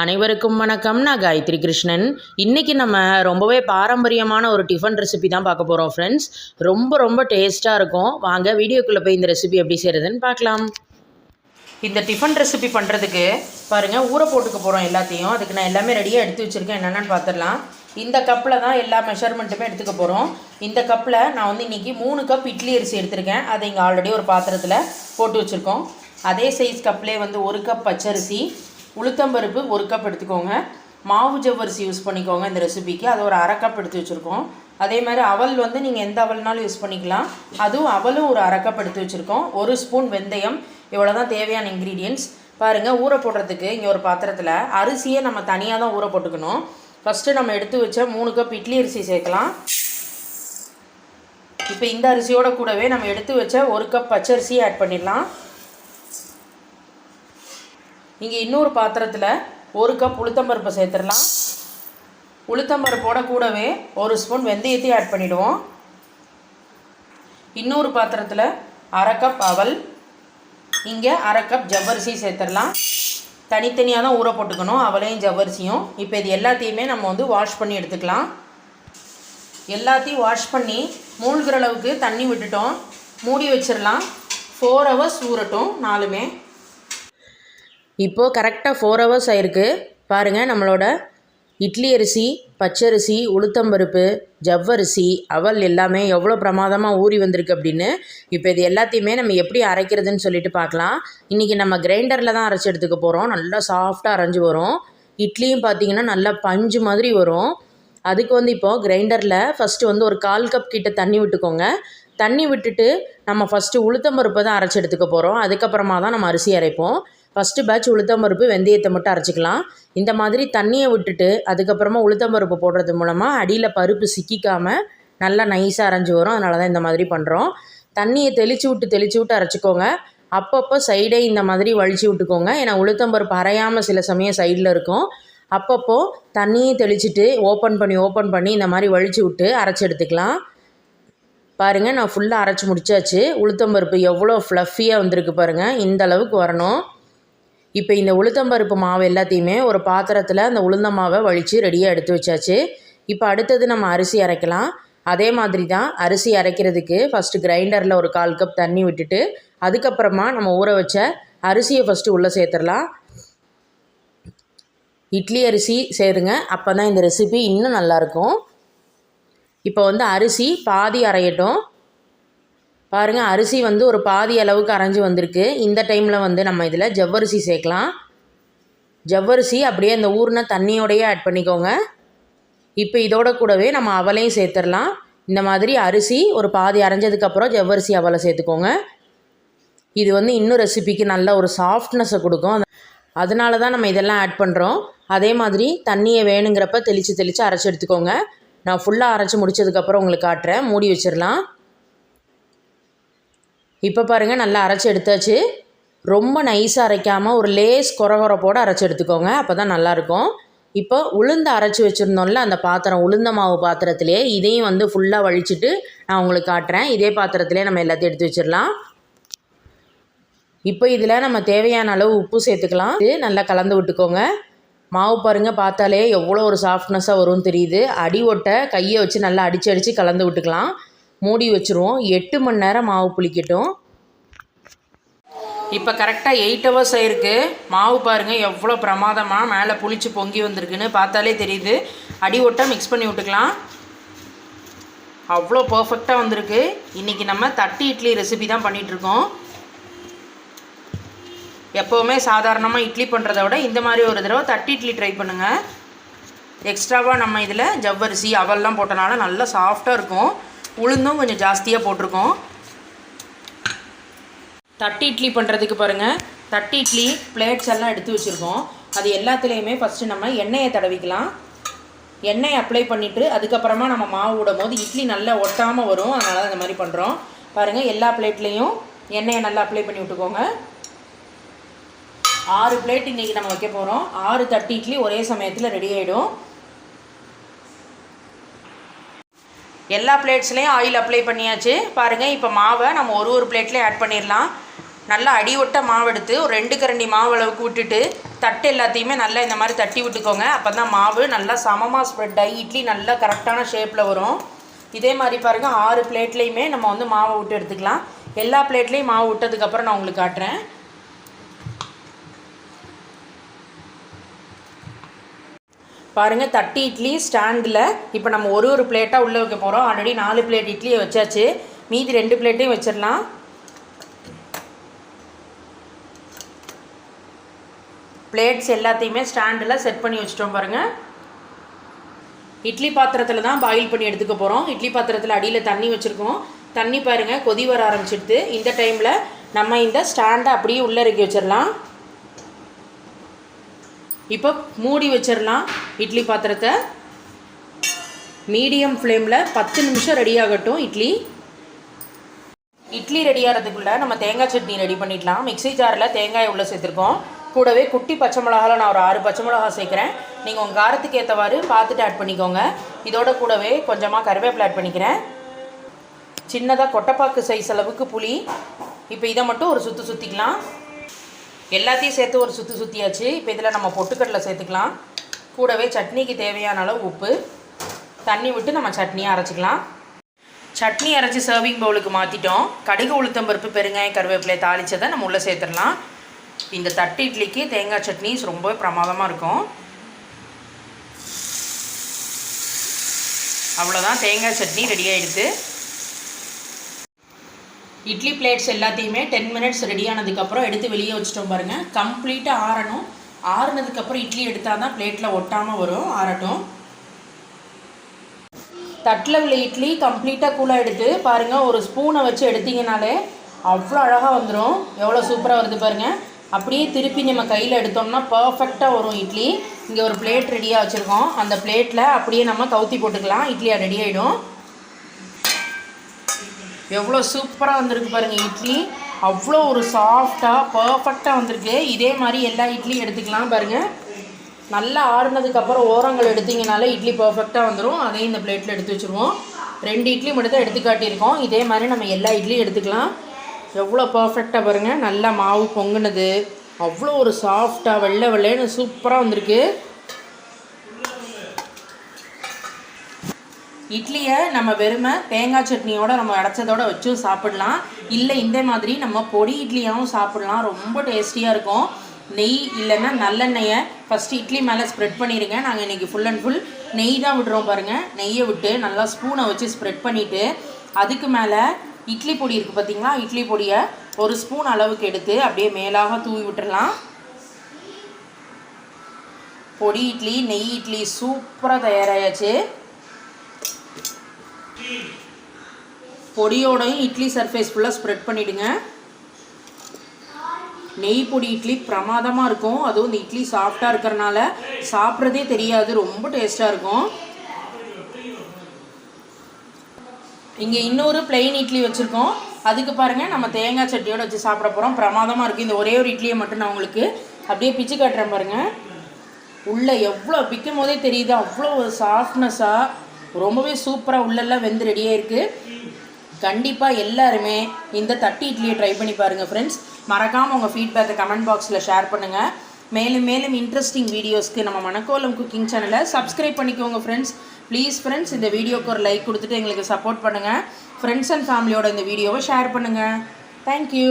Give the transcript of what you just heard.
அனைவருக்கும் வணக்கம். நான் காயத்ரி கிருஷ்ணன். இன்றைக்கி நம்ம ரொம்பவே பாரம்பரியமான ஒரு டிஃபன் ரெசிபி தான் பார்க்க போகிறோம் ஃப்ரெண்ட்ஸ் ரொம்ப ரொம்ப டேஸ்ட்டாக இருக்கும். வாங்க வீடியோக்குள்ளே போய் இந்த ரெசிபி எப்படி செய்கிறதுன்னு பார்க்கலாம். இந்த டிஃபன் ரெசிபி பண்ணுறதுக்கு பாருங்கள் ஊற போட்டுக்க போகிறோம் எல்லாத்தையும். அதுக்கு நான் எல்லாமே ரெடியாக எடுத்து வச்சுருக்கேன். என்னென்னு பார்த்துடலாம். இந்த கப்பில் தான் எல்லா மெஷர்மெண்ட்டுமே எடுத்துக்க போகிறோம் இந்த கப்பில் நான் வந்து இன்றைக்கி மூணு கப் இட்லி அரிசி எடுத்திருக்கேன். அதை இங்கே ஆல்ரெடி ஒரு பாத்திரத்தில் போட்டு வச்சுருக்கோம். அதே சைஸ் கப்லேயே வந்து ஒரு கப் பச்சரிசி உளுத்தம்பருப்பு ஒரு கப் எடுத்துக்கோங்க. மாவு ஜவ்வரிசி யூஸ் பண்ணிக்கோங்க இந்த ரெசிபிக்கு அது ஒரு அரை கப் எடுத்து வச்சுருக்கோம். அதே மாதிரி அவல் வந்து நீங்கள் எந்த அவல்னாலும் யூஸ் பண்ணிக்கலாம். அதுவும் அவலும் ஒரு அரை கப் எடுத்து வச்சுருக்கோம். ஒரு ஸ்பூன் வெந்தயம். இவ்வளோ தான் தேவையான இன்க்ரீடியன்ட்ஸ் பாருங்கள் ஊற போடுறதுக்கு இங்கே ஒரு பாத்திரத்தில் அரிசியை நம்ம தனியாக தான் ஊற போட்டுக்கணும். ஃபஸ்ட்டு நம்ம எடுத்து வச்ச மூணு கப் இட்லி அரிசி சேர்க்கலாம். இப்போ இந்த அரிசியோட கூடவே நம்ம எடுத்து வச்ச ஒரு கப் பச்சரிசி ஆட் பண்ணிடலாம். இங்கே இன்னொரு பாத்திரத்தில் ஒரு கப் உளுத்தம்பருப்பை சேர்த்துடலாம். உளுத்தம்பருப்போட கூடவே ஒரு ஸ்பூன் வெந்தயத்தையும் ஆட் பண்ணிவிடுவோம் இன்னொரு பாத்திரத்தில் அரை கப் அவல் இங்கே அரை கப் ஜவ்வரிசி சேர்த்துடலாம். தனித்தனியாக தான் ஊற போட்டுக்கணும் அவளையும் ஜவ்வரிசியும். இப்போ இது எல்லாத்தையுமே நம்ம வந்து வாஷ் பண்ணி எடுத்துக்கலாம். எல்லாத்தையும் வாஷ் பண்ணி மூழ்கிற அளவுக்கு தண்ணி விட்டுட்டோம். மூடி வச்சிடலாம். ஃபோர் ஹவர்ஸ் ஊறட்டும் நாலுமே. இப்போது கரெக்டாக ஃபோர் ஹவர்ஸ் ஆயிருக்கு. பாருங்கள் நம்மளோட இட்லி அரிசி பச்சரிசி உளுத்தம்பருப்பு ஜவ்வரிசி அவல் எல்லாமே எவ்வளோ பிரமாதமாக ஊறி வந்திருக்கு அப்படின்னு இப்போ இது எல்லாத்தையுமே நம்ம எப்படி அரைக்கிறதுன்னு சொல்லிட்டு பார்க்கலாம். இன்றைக்கி நம்ம கிரைண்டரில் தான் அரைச்சி எடுத்துக்க போகிறோம் நல்லா சாஃப்டாக அரைஞ்சி வரும். இட்லியும் பார்த்திங்கன்னா நல்லா பஞ்சு மாதிரி வரும். அதுக்கு வந்து இப்போது கிரைண்டரில் ஃபஸ்ட்டு வந்து ஒரு கால் கப் கிட்ட தண்ணி விட்டுக்கோங்க. தண்ணி விட்டுட்டு நம்ம ஃபஸ்ட்டு உளுத்தம்பருப்பை தான் அரைச்சி எடுத்துக்க போகிறோம் அதுக்கப்புறமா தான் நம்ம அரிசி அரைப்போம். ஃபஸ்ட்டு பேட்ச் உளுத்தம்பருப்பு வெந்தயத்தை மட்டும் அரைச்சிக்கலாம். இந்த மாதிரி தண்ணியை விட்டுட்டு அதுக்கப்புறமா உளுத்தம்பருப்பு போடுறது மூலமாக அடியில் பருப்பு சிக்கிக்காமல் நல்லா நைஸாக அரைஞ்சி வரும். அதனால தான் இந்த மாதிரி பண்ணுறோம் தண்ணியை தெளித்து விட்டு தெளித்து விட்டு அரைச்சிக்கோங்க. அப்பப்போ சைடே இந்த மாதிரி வலிச்சு விட்டுக்கோங்க. ஏன்னா உளுத்தம்பருப்பு அரையாமல் சில சமயம் சைடில் இருக்கும். அப்பப்போ தண்ணியை தெளிச்சுட்டு ஓப்பன் பண்ணி ஓப்பன் பண்ணி இந்த மாதிரி வலிச்சு விட்டு அரைச்சி எடுத்துக்கலாம். பாருங்கள் நான் ஃபுல்லாக அரைச்சி முடிச்சாச்சு. உளுத்தம்பருப்பு எவ்வளோ ஃப்ளஃபியாக வந்திருக்கு பாருங்கள் இந்த அளவுக்கு வரணும். இப்போ இந்த உளுத்தம்பருப்பு மாவு எல்லாத்தையுமே ஒரு பாத்திரத்தில் அந்த உளுந்த மாவை வழித்து ரெடியாக எடுத்து வச்சாச்சு. இப்போ அடுத்தது நம்ம அரிசி அரைக்கலாம். அதே மாதிரி தான் அரிசி அரைக்கிறதுக்கு ஃபஸ்ட்டு கிரைண்டரில் ஒரு கால் கப் தண்ணி விட்டுட்டு அதுக்கப்புறமா நம்ம ஊற வச்ச அரிசியை ஃபஸ்ட்டு உள்ளே சேர்த்துடலாம். இட்லி அரிசி சேருங்க. அப்போ தான் இந்த ரெசிபி இன்னும் நல்லாயிருக்கும் இப்போ வந்து அரிசி பாதி அரையட்டும். பாருங்கள் அரிசி வந்து ஒரு பாதி அளவுக்கு அரைஞ்சி வந்திருக்கு. இந்த டைமில் வந்து நம்ம இதில் ஜவ்வரிசி சேர்க்கலாம். ஜவ்வரிசி அப்படியே இந்த ஊறின தண்ணியோடையே ஆட் பண்ணிக்கோங்க. இப்போ இதோட கூடவே நம்ம அவலையும் சேர்த்துடலாம். இந்த மாதிரி அரிசி ஒரு பாதி அரைஞ்சதுக்கப்புறம் ஜவ்வரிசி அவலை சேர்த்துக்கோங்க. இது வந்து இன்னும் ரெசிபிக்கு நல்ல ஒரு சாஃப்ட்னஸை கொடுக்கும். அதனால தான் நம்ம இதெல்லாம் ஆட் பண்ணுறோம் அதே மாதிரி தண்ணியை வேணுங்கிறப்ப தெளித்து தெளித்து அரைச்சி எடுத்துக்கோங்க. நான் ஃபுல்லாக அரைச்சி முடிச்சதுக்கப்புறம் உங்களுக்கு காட்டுறேன். மூடி வச்சிடலாம். இப்போ பாருங்கள் நல்லா அரைச்சி எடுத்தாச்சு. ரொம்ப நைஸாக அரைக்காமல் ஒரு லேஸ் குறகுறப்போடு அரைச்சி எடுத்துக்கோங்க அப்போ தான் நல்லாயிருக்கும். இப்போ உளுந்து அரைச்சி வச்சுருந்தோம்ல அந்த பாத்திரம் உளுந்த மாவு பாத்திரத்திலே இதையும் வந்து ஃபுல்லாக வழிச்சிட்டு நான் உங்களுக்கு காட்டுறேன். இதே பாத்திரத்திலே நம்ம எல்லாத்தையும் எடுத்து வச்சிடலாம். இப்போ இதில் நம்ம தேவையான அளவு உப்பு சேர்த்துக்கலாம். இது நல்லா கலந்து விட்டுக்கோங்க. மாவு பாருங்கள் பார்த்தாலே எவ்வளோ ஒரு சாஃப்ட்னஸாக வரும்னு தெரியுது. அடி ஒட்டை கையை வச்சு நல்லா அடித்து அடித்து கலந்து விட்டுக்கலாம். மூடி வச்சுருவோம். எட்டு மணி நேரம் மாவு புளிக்கட்டும். இப்போ கரெக்டாக எயிட் ஹவர்ஸ் ஆயிருக்கு. மாவு பாருங்கள் எவ்வளோ பிரமாதமாக மேலே புளிச்சு பொங்கி வந்திருக்குன்னு பார்த்தாலே தெரியுது. அடி ஒட்டை மிக்ஸ் பண்ணி விட்டுக்கலாம். அவ்வளோ பர்ஃபெக்டாக வந்திருக்கு. இன்றைக்கி நம்ம தட்டி இட்லி ரெசிபி தான் பண்ணிகிட்ருக்கோம் எப்போவுமே சாதாரணமாக இட்லி பண்ணுறத விட இந்த மாதிரி ஒரு தடவை தட்டி இட்லி ட்ரை பண்ணுங்கள் எக்ஸ்ட்ராவாக நம்ம இதில் ஜவ்வரிசி அவல்லாம் போட்டனால நல்லா சாஃப்டாக இருக்கும். உளுந்தும் கொஞ்சம் ஜாஸ்தியாக போட்டிருக்கோம். தட்டி இட்லி பண்ணுறதுக்கு பாருங்கள் தட்டி இட்லி பிளேட்ஸ் எல்லாம் எடுத்து வச்சுருக்கோம். அது எல்லாத்துலேயுமே ஃபஸ்ட்டு நம்ம எண்ணெயை தடவிக்கலாம். எண்ணெய் அப்ளை பண்ணிவிட்டு அதுக்கப்புறமா நம்ம மாவு விடும் போது இட்லி நல்லா ஒட்டாமல் வரும். அதனால தான் இந்த மாதிரி பண்ணுறோம் பாருங்கள் எல்லா பிளேட்லேயும் எண்ணெயை நல்லா அப்ளை பண்ணி விட்டுக்கோங்க. ஆறு பிளேட் இன்றைக்கி நம்ம வைக்க போகிறோம் ஆறு தட்டி இட்லி ஒரே சமயத்தில் ரெடி ஆகிடும் எல்லா பிளேட்ஸ்லேயும் ஆயில் அப்ளை பண்ணியாச்சு. பாருங்கள் இப்போ மாவை நம்ம ஒரு ஒரு பிளேட்லேயும் ஆட் பண்ணிடலாம் நல்லா அடி ஒட்ட மாவு எடுத்து ஒரு ரெண்டு கரண்டி மாவு அளவுக்கு விட்டுட்டு தட்டு எல்லாத்தையுமே நல்லா இந்த மாதிரி தட்டி விட்டுக்கோங்க. அப்போ தான் மாவு நல்லா சமமாக ஸ்ப்ரெட் ஆகி இட்லி நல்லா கரெக்டான ஷேப்பில் வரும். இதே மாதிரி பாருங்கள் ஆறு பிளேட்லேயுமே நம்ம வந்து மாவை விட்டு எடுத்துக்கலாம். எல்லா பிளேட்லேயும் மாவு விட்டதுக்கப்புறம் நான் உங்களுக்கு காட்டுறேன். பாருங்கள் தட்டி இட்லி ஸ்டாண்டில் இப்போ நம்ம ஒரு ஒரு பிளேட்டாக உள்ளே வைக்க போகிறோம் ஆல்ரெடி நாலு பிளேட் இட்லியை வச்சாச்சு. மீதி ரெண்டு பிளேட்டையும் வச்சிடலாம். பிளேட்ஸ் எல்லாத்தையுமே ஸ்டாண்டில் செட் பண்ணி வச்சிட்டோம் பாருங்கள் இட்லி பாத்திரத்தில் தான் பாயில் பண்ணி எடுத்துக்க போகிறோம் இட்லி பாத்திரத்தில் அடியில் தண்ணி வச்சுருக்கோம். தண்ணி பாருங்கள் கொதி வர ஆரம்பிச்சிடுது. இந்த டைமில் நம்ம இந்த ஸ்டாண்டை அப்படியே உள்ளே இறக்கி வச்சிடலாம். இப்போ மூடி வச்சிடலாம் இட்லி பாத்திரத்தை. மீடியம் ஃப்ளேமில் பத்து நிமிஷம் ரெடி ஆகட்டும் இட்லி. இட்லி ரெடி ஆகிறதுக்குள்ளே நம்ம தேங்காய் சட்னி ரெடி பண்ணிடலாம். மிக்ஸி ஜாரில் தேங்காய் உள்ளே சேர்த்துருக்கோம். கூடவே குட்டி பச்சை மிளகாவில் நான் ஒரு ஆறு பச்சை மிளகா சேர்க்குறேன். நீங்கள் உங்கள் காரத்துக்கு ஏற்றவாறு பார்த்துட்டு ஆட் பண்ணிக்கோங்க. இதோட கூடவே கொஞ்சமாக கருவேப்பிலை ஆட் பண்ணிக்கிறேன். சின்னதாக கொட்டைப்பாக்கு சைஸ் அளவுக்கு புளி. இப்போ இதை மட்டும் ஒரு சுற்றி சுற்றிக்கலாம் எல்லாத்தையும் சேர்த்து ஒரு சுற்றி சுற்றியாச்சு இப்போ இதில் நம்ம பொட்டுக்கடலை சேர்த்துக்கலாம். கூடவே சட்னிக்கு தேவையான அளவு உப்பு. தண்ணி விட்டு நம்ம சட்னியை அரைச்சிக்கலாம். சட்னி அரைச்சி சர்விங் பவுலுக்கு மாற்றிட்டோம் கடுகு உளுத்தம்பருப்பு பெருங்காயம் கருவேப்பிலை தாளிச்சதை நம்ம உள்ளே சேர்த்துடலாம். இந்த தட்டு இட்லிக்கு தேங்காய் சட்னி ரொம்ப பிரமாதமாக இருக்கும். அவ்வளோதான் தேங்காய் சட்னி ரெடி ஆகிடுது இட்லி பிளேட்ஸ் எல்லாத்தையுமே டென் மினிட்ஸ் ரெடி ஆனதுக்கப்புறம் எடுத்து வெளியே வச்சுட்டோம் பாருங்கள் கம்ப்ளீட்டாக ஆறணும். ஆறுனதுக்கப்புறம் இட்லி எடுத்தால் தான் பிளேட்டில் ஒட்டாமல் வரும் ஆறட்டும். தட்டில் உள்ள இட்லி கம்ப்ளீட்டாக கூலாக எடுத்து பாருங்கள் ஒரு ஸ்பூனை வச்சு எடுத்தீங்கனாலே அவ்வளோ அழகாக வந்துடும் எவ்வளோ சூப்பராக வருது பாருங்கள் அப்படியே திருப்பி நம்ம கையில் எடுத்தோம்னா பர்ஃபெக்டாக வரும் இட்லி. இங்கே ஒரு பிளேட் ரெடியாக வச்சுருக்கோம். அந்த பிளேட்டில் அப்படியே நம்ம கவுத்தி போட்டுக்கலாம். இட்லியாக ரெடி ஆகிடும் எவ்வளோ சூப்பராக வந்திருக்கு பாருங்கள் இட்லி. அவ்வளோ ஒரு சாஃப்டாக பர்ஃபெக்டாக வந்திருக்கு. இதே மாதிரி எல்லா இட்லியும் எடுத்துக்கலாம் பாருங்கள் நல்லா ஆறுனதுக்கப்புறம் ஓரங்கள் எடுத்தீங்கனாலே இட்லி பர்ஃபெக்டாக வந்துடும் அதையும் இந்த பிளேட்டில் எடுத்து வச்சுருவோம். ரெண்டு இட்லி மட்டும் தான் எடுத்து காட்டியிருக்கோம். இதே மாதிரி நம்ம எல்லா இட்லியும் எடுத்துக்கலாம். எவ்வளோ பர்ஃபெக்டாக பாருங்கள் நல்லா மாவு பொங்குனது. அவ்வளோ ஒரு சாஃப்டாக வெள்ளை வெள்ளைன்னு சூப்பராக வந்திருக்கு. இட்லியை நம்ம வெறுமை தேங்காய் சட்னியோட நம்ம அடைச்சதோட வச்சும் சாப்பிடலாம். இல்லை இந்த மாதிரி நம்ம பொடி இட்லியாகவும் சாப்பிடலாம். ரொம்ப டேஸ்டியாக இருக்கும். நெய் இல்லைன்னா நல்லெண்ணெயை ஃபஸ்ட்டு இட்லி மேலே ஸ்ப்ரெட் பண்ணிடுங்க நாங்கள் இன்றைக்கி ஃபுல் அண்ட் ஃபுல் நெய் தான் விடுறோம் பாருங்கள் நெய்யை விட்டு நல்லா ஸ்பூனை வச்சு ஸ்ப்ரெட் பண்ணிவிட்டு அதுக்கு மேலே இட்லி பொடி இருக்குது பார்த்திங்களா இட்லி பொடியை ஒரு ஸ்பூன் அளவுக்கு எடுத்து அப்படியே மேலாக தூவி விட்டுறலாம். பொடி இட்லி நெய் இட்லி சூப்பராக தயாராகியாச்சு பொடியோடையும் இட்லி சர்ஃபேஸ் ஃபுல்லாக ஸ்ப்ரெட் பண்ணிவிடுங்க நெய் பொடி இட்லி பிரமாதமாக இருக்கும். அதுவும் இந்த இட்லி சாஃப்டாக இருக்கிறனால சாப்பிட்றதே தெரியாது. ரொம்ப டேஸ்ட்டாக இருக்கும். இங்கே இன்னொரு பிளெயின் இட்லி வச்சுருக்கோம். அதுக்கு பாருங்கள் நம்ம தேங்காய் சட்னியோடு வச்சு சாப்பிட போகிறோம் பிரமாதமாக இருக்குது இந்த ஒரே ஒரு இட்லியை மட்டும் நான் உங்களுக்கு அப்படியே பிச்சு காட்டுறேன் பாருங்கள் உள்ளே எவ்வளோ பிக்கும் போதே தெரியுது அவ்வளோ சாஃப்ட்னஸாக ரொம்பவே சூப்பராக உள்ளெல்லாம் வெந்து ரெடியாக இருக்குது கண்டிப்பாக எல்லாருமே இந்த தட்டி இட்லியை ட்ரை பண்ணி பாருங்கள் ஃப்ரெண்ட்ஸ் மறக்காமல் உங்கள் ஃபீட்பேக்கை கமெண்ட் பாக்ஸில் ஷேர் பண்ணுங்கள் மேலும் மேலும் இன்ட்ரெஸ்டிங் வீடியோஸ்க்கு நம்ம மணக்கோலம் குக்கிங் சேனலை சப்ஸ்கிரைப் பண்ணிக்கோங்க ஃப்ரெண்ட்ஸ் ப்ளீஸ் ஃப்ரெண்ட்ஸ் இந்த வீடியோக்கு ஒரு லைக் கொடுத்துட்டு எங்களுக்கு சப்போர்ட் பண்ணுங்கள் ஃப்ரெண்ட்ஸ் அண்ட் ஃபேமிலியோட இந்த வீடியோவை ஷேர் பண்ணுங்கள் தேங்க்யூ